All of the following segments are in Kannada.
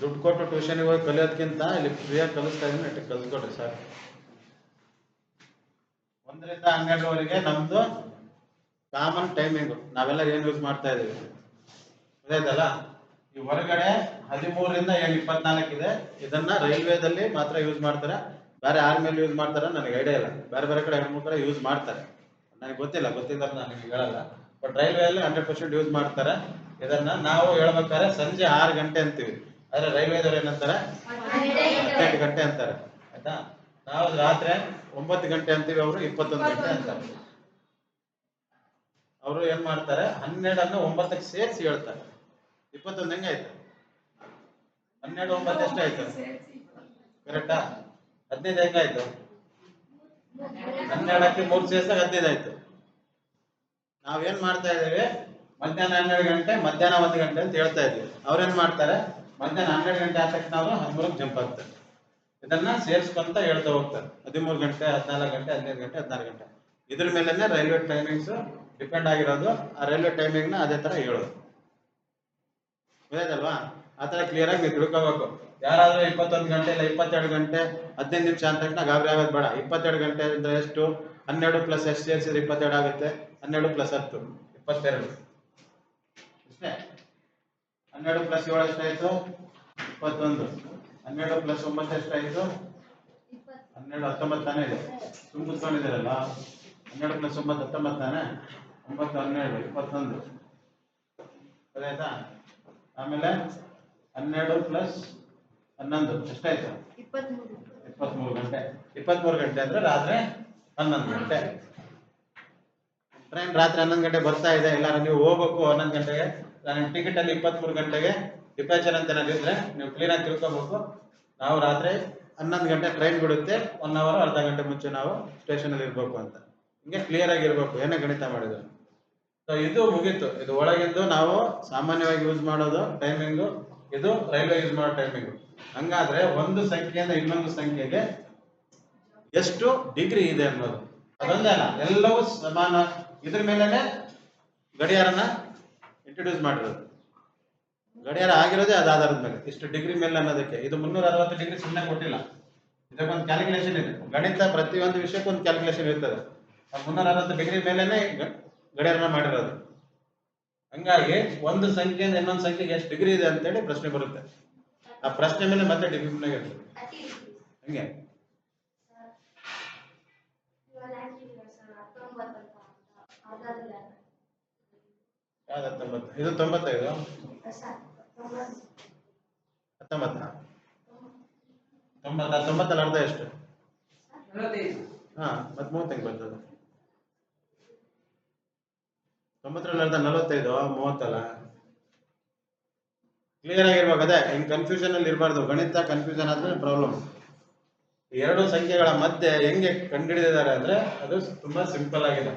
ದುಡ್ಡು ಕೊಟ್ಟು ಟ್ಯೂಷನ್ಗೆ ಹೋಗಿ ಕಲಿಯೋದಕ್ಕಿಂತ ಇಲ್ಲಿ ಫ್ರೀಯಾಗಿ ಕಲಿಸ್ತಾ ಇದ್ದೀನಿ ಅಟ್ಟು ಕಲ್ಸ್ಕೊಡ್ರಿ ಸರ್ ಒಂದರಿಂದ ಹನ್ನೆರಡುವರೆಗೆ ನಮ್ದು ಕಾಮನ್ ಟೈಮಿಂಗು ನಾವೆಲ್ಲ ಏನ್ ಯೂಸ್ ಮಾಡ್ತಾ ಇದೀವಿ? ಗೊತ್ತಾಯ್ತಲ್ಲ ಈ ಹೊರಗಡೆ ಹದಿಮೂರರಿಂದ ಏನ್ ಇಪ್ಪತ್ನಾಲ್ಕು ಇದೆ, ಇದನ್ನ ರೈಲ್ವೆದಲ್ಲಿ ಮಾತ್ರ ಯೂಸ್ ಮಾಡ್ತಾರೆ. ಬೇರೆ ಆರ್ಮಿಯಲ್ಲಿ ಯೂಸ್ ಮಾಡ್ತಾರೆ ನನಗೆ ಐಡಿಯಾ ಇಲ್ಲ. ಬೇರೆ ಬೇರೆ ಕಡೆ ಎರಡು ಯೂಸ್ ಮಾಡ್ತಾರೆ. ನನಗೆ ಗೊತ್ತಿಲ್ಲ ಗೊತ್ತಿಲ್ಲ ನಾನು ನಿಮಗೆ ಹೇಳಲ್ಲ. ಬಟ್ ರೈಲ್ವೆಯಲ್ಲಿ ಹಂಡ್ರೆಡ್ ಪರ್ಸೆಂಟ್ ಯೂಸ್ ಮಾಡ್ತಾರೆ. ಇದನ್ನ ನಾವು ಹೇಳ್ಬೇಕಾದ್ರೆ ಸಂಜೆ ಆರು ಗಂಟೆ ಅಂತೀವಿ. ಆದ್ರೆ ರೈಲ್ವೆದವ್ರು ಏನಂತಾರೆ? ಹದಿನೆಂಟು ಗಂಟೆ ಅಂತಾರೆ. ಆಯ್ತಾ? ನಾವು ರಾತ್ರಿ ಒಂಬತ್ತು ಗಂಟೆ ಅಂತೀವಿ ಅವರು, ಇಪ್ಪತ್ತೊಂದು ಗಂಟೆ ಅಂತಾರೆ. ಅವರು ಏನ್ ಮಾಡ್ತಾರೆ? ಹನ್ನೆರಡನ್ನು ಒಂಬತ್ತಕ್ಕೆ ಸೇರಿಸಿ ಹೇಳ್ತಾರೆ. ಇಪ್ಪತ್ತೊಂದು ಹೆಂಗಾಯ್ತು ಹನ್ನೆರಡು ಒಂಬತ್ತು ಎಷ್ಟಾಯ್ತು ಕರೆಕ್ಟಾ? ಹದಿನೈದು ಹೆಂಗಾಯ್ತು ಹನ್ನೆರಡಕ್ಕೆ ಮೂರು ಸೇರಿಸಿದಾಗ ಹದಿನೈದು ಆಯ್ತು. ನಾವೇನ್ ಮಾಡ್ತಾ ಇದ್ದೇವೆ? ಮಧ್ಯಾಹ್ನ ಹನ್ನೆರಡು ಗಂಟೆ, ಮಧ್ಯಾಹ್ನ ಒಂದು ಗಂಟೆ ಅಂತ ಹೇಳ್ತಾ ಇದ್ದೀವಿ. ಅವ್ರೇನ್ ಮಾಡ್ತಾರೆ? ಮಧ್ಯಾಹ್ನ ಹನ್ನೆರಡು ಗಂಟೆ ಆದ ತಕ್ಷಣ ಅವರು ಹದಿಮೂರಕ್ಕೆ ಜಂಪ್ ಆಗ್ತಾರೆ. ಇದನ್ನ ಸೇರಿಸ್ಕೊಂತ ಹೇಳ್ತಾ ಹೋಗ್ತಾರೆ. ಹದಿಮೂರು ಗಂಟೆ, ಹದಿನಾಲ್ಕು ಗಂಟೆ, ಹದಿನೈದು ಗಂಟೆ, ಹದಿನಾರು ಗಂಟೆ. ಇದ್ರ ಮೇಲೆ ರೈಲ್ವೆ ಟೈಮಿಂಗ್ಸ್ ಡಿಪೆಂಡ್ ಆಗಿರೋದು. ಆ ರೈಲ್ವೆ ಟೈಮಿಂಗ್ನ ಅದೇ ತರ ಹೇಳೋದು. ಗೊತ್ತಾಯ್ತಲ್ವಾ? ಆ ತರ ಕ್ಲಿಯರ್ ಆಗಿ ತಿಳ್ಕೋಬೇಕು. ಯಾರಾದ್ರೂ ಇಪ್ಪತ್ತೊಂದು ಗಂಟೆ ಇಲ್ಲ ಇಪ್ಪತ್ತೆರಡು ಗಂಟೆ, ಹದಿನೈದು ನಿಮಿಷ ಅಂತ ತಕ್ಷಣ ಗಾಬರಿ ಆಗೋದು ಬೇಡ. ಇಪ್ಪತ್ತೆರಡು ಗಂಟೆ ಅಂದ್ರೆ ಎಷ್ಟು? ಹನ್ನೆರಡು ಪ್ಲಸ್ ಎಷ್ಟು ಸೇರಿಸಿದ್ರೆ ಇಪ್ಪತ್ತೆರಡು ಆಗುತ್ತೆ? ಹನ್ನೆರಡು ಪ್ಲಸ್ ಹತ್ತು. ಇಪ್ಪತ್ತೆರಡು. ಹನ್ನೆರಡು ಪ್ಲಸ್ ಏಳು ಎಷ್ಟಾಯ್ತು? ಇಪ್ಪತ್ತೊಂದು. ಹನ್ನೆರಡು ಪ್ಲಸ್ ಒಂಬತ್ತು ಎಷ್ಟಾಯ್ತು? ಹನ್ನೆರಡು ಹತ್ತೊಂಬತ್ತು ತಾನೇ ಇದೆ? ಕುತ್ಕೊಂಡಿದ್ದೀರಲ್ಲ? ಹನ್ನೆರಡು ಪ್ಲಸ್ ಒಂಬತ್ತು ಹತ್ತೊಂಬತ್ತು ತಾನೇ? ಒಂಬತ್ತು ಹನ್ನೆರಡು ಇಪ್ಪತ್ತೊಂದು. ಸರಿಯಾಯ್ತಾ? ಆಮೇಲೆ ಹನ್ನೆರಡು ಪ್ಲಸ್ ಹನ್ನೊಂದು ಎಷ್ಟಾಯ್ತು? ಇಪ್ಪತ್ಮೂರು ಗಂಟೆ. ಇಪ್ಪತ್ಮೂರು ಗಂಟೆ ಅಂದ್ರೆ ರಾತ್ರಿ ಹನ್ನೊಂದು ಗಂಟೆ. ಟ್ರೈನ್ ರಾತ್ರಿ ಹನ್ನೊಂದು ಗಂಟೆ ಬರ್ತಾ ಇದೆ. ಎಲ್ಲರೂ ನೀವು ಹೋಗ್ಬೇಕು ಹನ್ನೊಂದು ಗಂಟೆಗೆ. ನಾನು ಟಿಕೆಟ್ ಅಲ್ಲಿ ಇಪ್ಪತ್ಮೂರು ಗಂಟೆಗೆ ಡಿಪಾಚರ್ ಅಂತ ಏನಾದ್ರು ನೀವು ಕ್ಲೀನ್ ಆಗಿ ತಿಳ್ಕೊಬೇಕು. ನಾವು ರಾತ್ರಿ ಹನ್ನೊಂದು ಗಂಟೆ ಟ್ರೈನ್ ಬಿಡುತ್ತೆ. ಒನ್ ಅವರ್ ಅರ್ಧ ಗಂಟೆ ಮುಂಚೆ ನಾವು ಸ್ಟೇಷನ್ ಅಲ್ಲಿ ಇರ್ಬೇಕು ಅಂತ. ಹಿಂಗೆ ಕ್ಲಿಯರ್ ಆಗಿ ಇರ್ಬೇಕು. ಏನೇ ಗಣಿತ ಮಾಡಿದ್ರು. ಸೊ ಇದು ಮುಗೀತು. ಇದು ಒಳಗಿಂದು ನಾವು ಸಾಮಾನ್ಯವಾಗಿ ಯೂಸ್ ಮಾಡೋದು ಟೈಮಿಂಗು ಇದು ರೈಲ್ವೆ ಯೂಸ್ ಮಾಡೋ ಟೈಮಿಂಗು ಹಂಗಾದ್ರೆ ಒಂದು ಸಂಖ್ಯೆಯಿಂದ ಇನ್ನೊಂದು ಸಂಖ್ಯೆಗೆ ಎಷ್ಟು ಡಿಗ್ರಿ ಇದೆ ಅನ್ನೋದು. ಅದೊಂದೇ ಎಲ್ಲವೂ ಸಮಾನ. ಇದ್ರ ಮೇಲೆನೆ ಗಡಿಯಾರನ ಇಂಟ್ರೊಡ್ಯೂಸ್ ಮಾಡಿರೋದು. ಗಡಿಯಾರ ಆಗಿರೋದೇ ಅದ ಆಧಾರದ ಮೇಲೆ. ಇಷ್ಟು ಡಿಗ್ರಿ ಮೇಲೆ ಅನ್ನೋದಕ್ಕೆ. ಇದು ಮುನ್ನೂರ ಅರವತ್ತು ಡಿಗ್ರಿ ಸುಮ್ಮನೆ ಕೊಟ್ಟಿಲ್ಲ. ಇದಕ್ಕೊಂದು ಕ್ಯಾಲ್ಕುಲೇಷನ್ ಇದೆ. ಗಣಿತ ಪ್ರತಿಯೊಂದು ವಿಷಯಕ್ಕೂ ಒಂದು ಕ್ಯಾಲ್ಕುಲೇಷನ್ ಇರ್ತದೆ. ಆ ಮುನ್ನೂರ ಅರವತ್ತು ಡಿಗ್ರಿ ಮೇಲೆನೆ ಗಡಿಯಾರನ್ನ ಗಡಿಯಾರನ ಮಾಡಿರೋದು. ಹಂಗಾಗಿ ಒಂದು ಸಂಖ್ಯೆಯಿಂದ ಇನ್ನೊಂದು ಸಂಖ್ಯೆಗೆ ಎಷ್ಟು ಡಿಗ್ರಿ ಇದೆ ಅಂತೇಳಿ ಪ್ರಶ್ನೆ ಬರುತ್ತೆ. ಆ ಪ್ರಶ್ನೆ ಮೇಲೆ ಮತ್ತೆ ಡಿಗ್ರಿ ಹಂಗೆ. ಯಾವ್ದು ಹತ್ತೊಂಬತ್ತು? ಇದು ತೊಂಬತ್ತೈದು? ಹತ್ತೊಂಬತ್ತ? ತೊಂಬತ್ತ ತೊಂಬತ್ತಲ್ಲಿ ಅರ್ಧ ಎಷ್ಟು? ಹಾ ಮತ್ ಮೂವತ್ತೈದು ಬರ್ತದೆ. ತೊಂಬತ್ತರಲ್ಲಿ ಅರ್ಧ ನಲವತ್ತೈದು ಮೂವತ್ತಲ್ಲ? ಕ್ಲಿಯರ್ ಆಗಿರ್ಬೇಕು ಅದೇ ಹಿಂಗ್ ಕನ್ಫ್ಯೂಷನ್ ಅಲ್ಲಿ ಇರಬಾರ್ದು. ಗಣಿತ ಕನ್ಫ್ಯೂಷನ್ ಆದ್ರೆ ಪ್ರಾಬ್ಲಮ್ ಎರಡು ಸಂಖ್ಯೆಗಳ ಮಧ್ಯೆ ಹೆಂಗೆ ಕಂಡುಹಿಡಿದಿದ್ದಾರೆ ಅಂದ್ರೆ ಅದು ತುಂಬಾ ಸಿಂಪಲ್ ಆಗಿದೆ.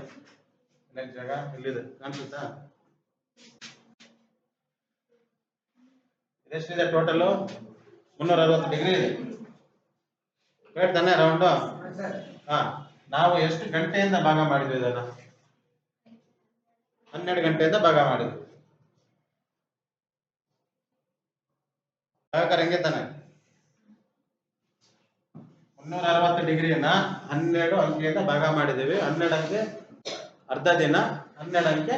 ನೆಕ್ಸ್ಟ್ ಜಾಗ ಇಲ್ಲಿದೆ ಕಾಣಿಸುತ್ತಾ? ಇದೆಷ್ಟಿದೆ ಟೋಟಲ್ ಮುನ್ನೂರ ಅರವತ್ತು ಡಿಗ್ರಿ ಇದೆ ರೌಂಡು ಹಾ, ನಾವು ಎಷ್ಟು ಗಂಟೆಯಿಂದ ಭಾಗ ಮಾಡಿದ್ವಿ ಇದನ್ನ? ಹನ್ನೆರಡು ಗಂಟೆಯಿಂದ ಭಾಗ ಮಾಡಿದ್ವಿ. ಭಾಗಾಕಾರ ಹೆಂಗೆ ತಾನೆ? ಮುನ್ನೂರ ಅರವತ್ತು ಡಿಗ್ರಿಯನ್ನ ಹನ್ನೆರಡು ಅಂಕೆಯಿಂದ ಭಾಗ ಮಾಡಿದ್ದೀವಿ. ಹನ್ನೆರಡು ಅಂಕೆ ಅರ್ಧ ದಿನ ಹನ್ನೆರಡು ಅಂಕೆ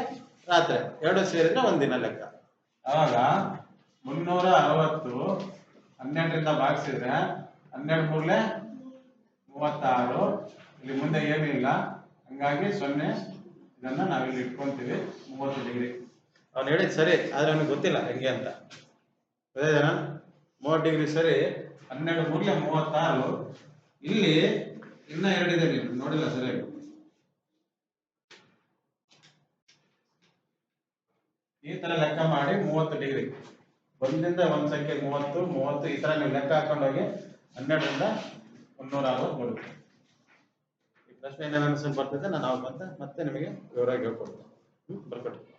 ರಾತ್ರಿ. ಎರಡು ಸೇರಿದ್ರೆ ಒಂದ್ ದಿನ ಲೆಕ್ಕ. ಅವಾಗ ಮುನ್ನೂರ ಅರವತ್ತು ಹನ್ನೆರಡರಿಂದ ಭಾಗಿಸಿದ್ರೆ ಹನ್ನೆರಡು ಮೂರ್ಲೆ ಮೂವತ್ತಾರು. ಇಲ್ಲಿ ಮುಂದೆ ಏನೂ ಇಲ್ಲ. ಹಂಗಾಗಿ ಸೊನ್ನೆ ಇದನ್ನ ನಾವಿಲ್ಲಿ ಇಟ್ಕೊಂತೀವಿ ಮೂವತ್ತು ಡಿಗ್ರಿ. ಅವ್ನು ಹೇಳಿದ್ ಸರಿ ಆದ್ರೆ ಅವನಿಗೆ ಗೊತ್ತಿಲ್ಲ ಹೆಂಗೆ ಅಂತ. ಗೊತ್ತಾಯ್ತೇನಾ ಮೂವತ್ತು ಡಿಗ್ರಿ ಸರಿ ಹನ್ನೆರಡು ಮೂರ್ಲೆ ಮೂವತ್ತಾರು. ಇಲ್ಲಿ ಇನ್ನ ಎರಡಿದೆ ನೀವು ನೋಡಿಲ್ಲ ಸರಿಯಾಗಿ. ಈ ತರ ಲೆಕ್ಕ ಮಾಡಿ ಮೂವತ್ತು ಡಿಗ್ರಿ ಒಂದಿಂದ ಒಂದ್ ಸಂಖ್ಯೆ ಮೂವತ್ತು ಮೂವತ್ತು ಈ ತರ ನೀವು ಲೆಕ್ಕ ಹಾಕೊಂಡೋಗಿ ಹನ್ನೆರಡರಿಂದ ಮುನ್ನೂರ ಅರವತ್ತು ಬರುತ್ತೆ. ಈ ಪ್ರಶ್ನೆ ಏನೇನು ಬರ್ತದೆ ನಾನು ಅವಾಗ ಮತ್ತೆ ಮತ್ತೆ ನಿಮಗೆ ವಿವರವಾಗಿ ಹೇಳ್ಕೊಡ್ತೇನೆ. ಬರ್ಕೊಡ್ತೀನಿ